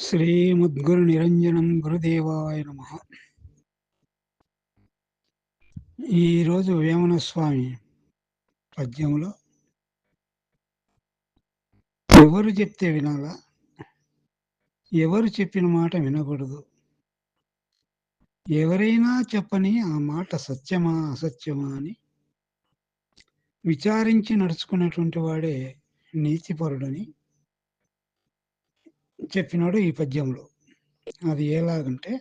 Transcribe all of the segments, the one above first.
శ్రీమద్గురు నిరంజనం గురుదేవాయ నమ. ఈరోజు వేమన స్వామి పద్యంలో ఎవరు చెప్తే వినాలా? ఎవరు చెప్పిన మాట వినకూడదు? ఎవరైనా చెప్పని ఆ మాట సత్యమా అసత్యమా అని విచారించి నడుచుకున్నటువంటి వాడే నీతిపరుడని చెప్పినాడు ఈ పద్యంలో. అది ఎలాగంటే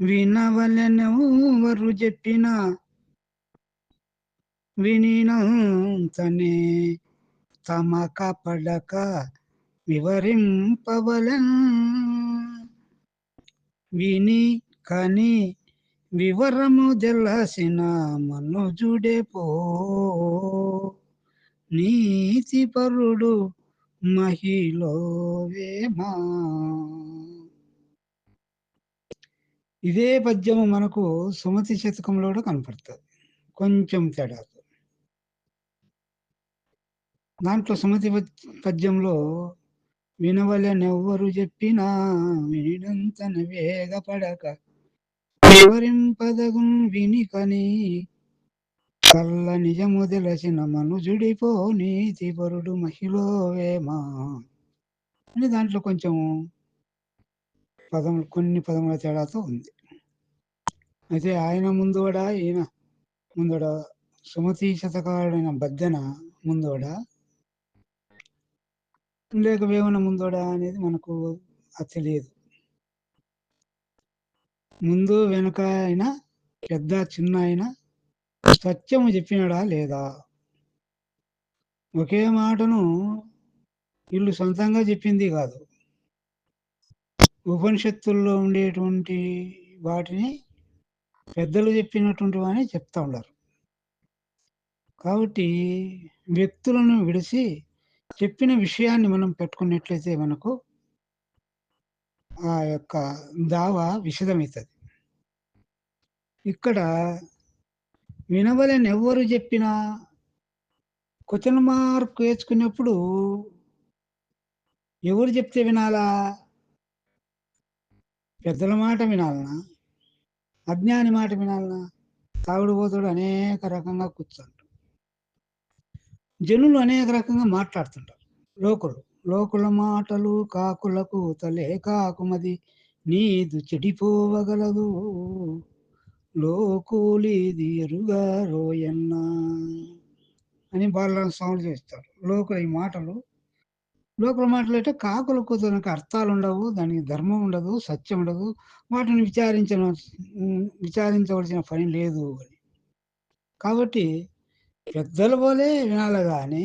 వినవలెనెవరు చెప్పిన వినినంతనే తమ పడక వివరింపవలెన్. విని కని వివరము తెలసిన మనుజుడే పో నీతిపరుడు మహిలో ఇదే పద్యము మనకు సుమతి శతకంలో కూడా కనపడుతుంది. కొంచెం తేడా దాంట్లో సుమతి పద్యంలో వినవలనెవ్వరు చెప్పినా వినిడంతన వేగపడక వివరింపదగున్ విని కని కల్ల నిజము తెలిసిన మనుజుడిపో నీతి పరుడు మహిళో వేమా అని దాంట్లో కొంచెం పదములు కొన్ని పదముల తేడాతో ఉంది. అయితే ఆయన ముందోడ ఈయన ముందోడ సుమతి శతకారుడైన బద్దెన ముందోడ లేక వేమన ముందోడ అనేది మనకు అది తెలియదు. ముందు వెనుక అయినా పెద్ద చిన్న అయినా సత్యము చెప్పినాడా? లేదా? ఒకే మాటను వీళ్ళు సొంతంగా చెప్పింది కాదు. ఉపనిషత్తుల్లో ఉండేటువంటి వాటిని పెద్దలు చెప్పినటువంటి వాని చెప్తా ఉన్నారు. కాబట్టి వ్యక్తులను విడిచి చెప్పిన విషయాన్ని మనం పెట్టుకున్నట్లయితే మనకు ఆ యొక్క దావా విషదమవుతుంది ఇక్కడ వినవలని ఎవ్వరు చెప్పినా? క్వశ్చన్ మార్క్ వేసుకున్నప్పుడు ఎవరు చెప్తే వినాలా? పెద్దల మాట వినాలనా? అజ్ఞాని మాట వినాలనా? తాగుడు పోతాడు అనేక రకంగా కూర్చుంటారు జనులు అనేక రకంగా మాట్లాడుతుంటారు. లోకులు లోకుల మాటలు కాకులకు తలే కాకుమది నీదు చెడిపోవగలదు. లోకులిది ఎరుగా రోయన్నా అని బాలరామ స్వాములు చేస్తారు. లోకుల ఈ మాటలు లోకల మాటలు అంటే కాకులకు దానికి అర్థాలు ఉండవు దానికి ధర్మం ఉండదు సత్యం ఉండదు. వాటిని విచారించిన విచారించవలసిన పని లేదు అని. కాబట్టి పెద్దల పోలే వినాలి కానీ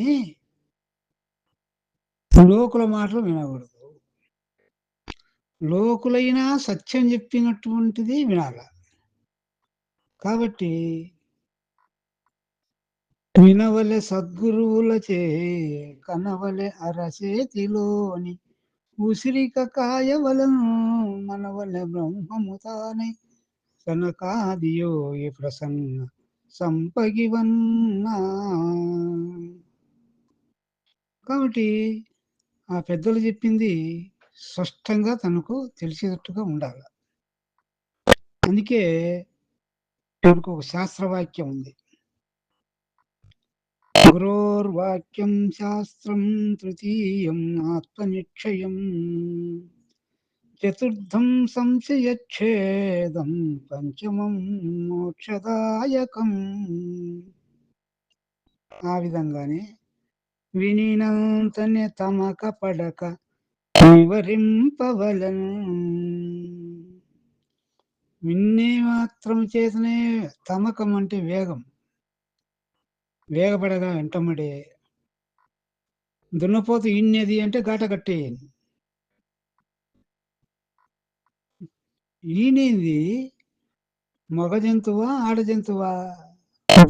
లోకుల మాటలు వినకూడదు. లోకులైనా సత్యం చెప్పినటువంటిది వినాల? కాబట్టి వినవలె సద్గురువులచే కనవలె అరచేతిలోని ఉసిరిక కాయవలను మనవలె బ్రహ్మము తానే సనకాదియో ఈ ప్రసన్న సంపగివన్నా. కాబట్టి ఆ పెద్దలు చెప్పింది స్పష్టంగా తనకు తెలిసేటట్టుగా ఉండాలి. అందుకే దీనికి ఒక శాస్త్రవాక్యం ఉంది. గురోర్వాక్యం శాస్త్రం తృతీయం ఆత్మనిక్షయం. చతుర్థం సంశయచ్ఛేదం పంచమం మోక్షదాయకం. ఆ విధంగానే వినినంతనే తమక పడక వివరింపవలను. విన్నే మాత్రం చేతనే తమకం అంటే వేగం. వేగపడగా వెంటమడే దున్నపోతు ఇన్నది అంటే గాట కట్టేయని. ఈనేది మగ జంతువా ఆడ జంతువా?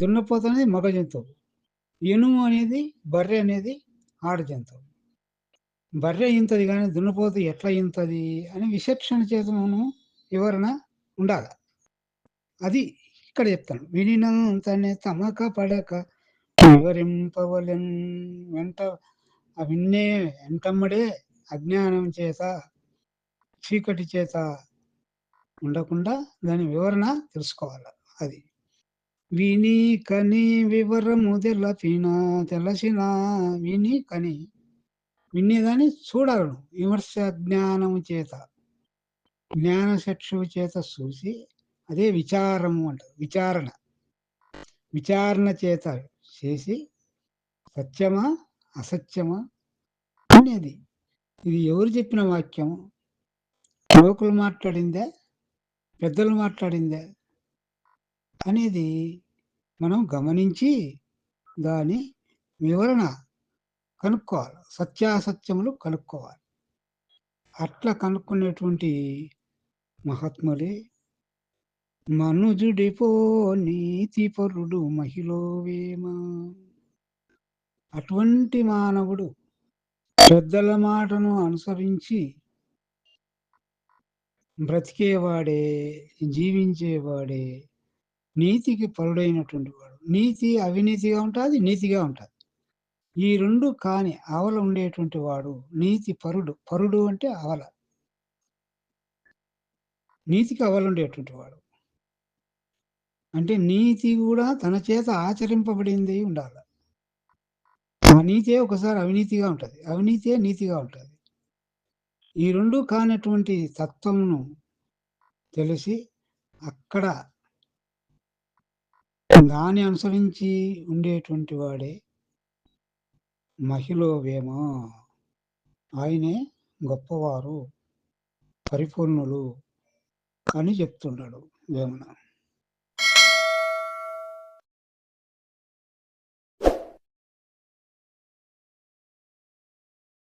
దున్నపోత అనేది మగ జంతువు. ఎనుము అనేది బర్రె అనేది ఆడ జంతువు. బర్రె ఇంతది కానీ దున్నపోతు ఎట్లా ఇంతది అని విచక్షణ చేత మనం వివరణ ఉండాలి. అది ఇక్కడ చెప్తాను. వినినంతనే తమక పడక వివరింపవలెన్ వెంట విన్నే వెంటమ్మడే అజ్ఞానం చేత చీకటి చేత ఉండకుండా దాని వివరణ తెలుసుకోవాలి అది. విని కని వివరము తెలపిన తెలసిన విని కని వినేదాన్ని చూడగలను. విమర్శ జ్ఞానము చేత జ్ఞానచక్షువు చేత చూసి అదే విచారము అంటారు విచారణ. విచారణ చేత చేసి సత్యమా అసత్యమా అనేది. ఇది ఎవరు చెప్పిన వాక్యము? యువకులు మాట్లాడిందే? పెద్దలు మాట్లాడిందే? అనేది మనం గమనించి దాని వివరణ కనుక్కోవాలి. సత్యాసత్యములు కనుక్కోవాలి. అట్లా కనుక్కునేటువంటి మహాత్ములే మనుజుడిపో నీతి పరుడు మహిళవేమ? అటువంటి మానవుడు పెద్దల మాటను అనుసరించి బ్రతికేవాడే జీవించేవాడే నీతికి పరుడైనటువంటి వాడు. నీతి అవినీతిగా ఉంటుంది నీతిగా ఉంటుంది. ఈ రెండు కాని అవల ఉండేటువంటి వాడు నీతి పరుడు. పరుడు అంటే అవల నీతికి అవల ఉండేటువంటి వాడు. అంటే నీతి కూడా తన చేత ఆచరింపబడింది ఉండాలి. ఆ నీతే ఒకసారి అవినీతిగా ఉంటుంది. అవినీతే నీతిగా ఉంటుంది. ఈ రెండు కానటువంటి తత్వమును తెలిసి అక్కడ దాన్ని అనుసరించి ఉండేటువంటి వాడే మహిళవేమ ఆయనే గొప్పవారు పరిపూర్ణులు అని చెప్తున్నాడు వేమన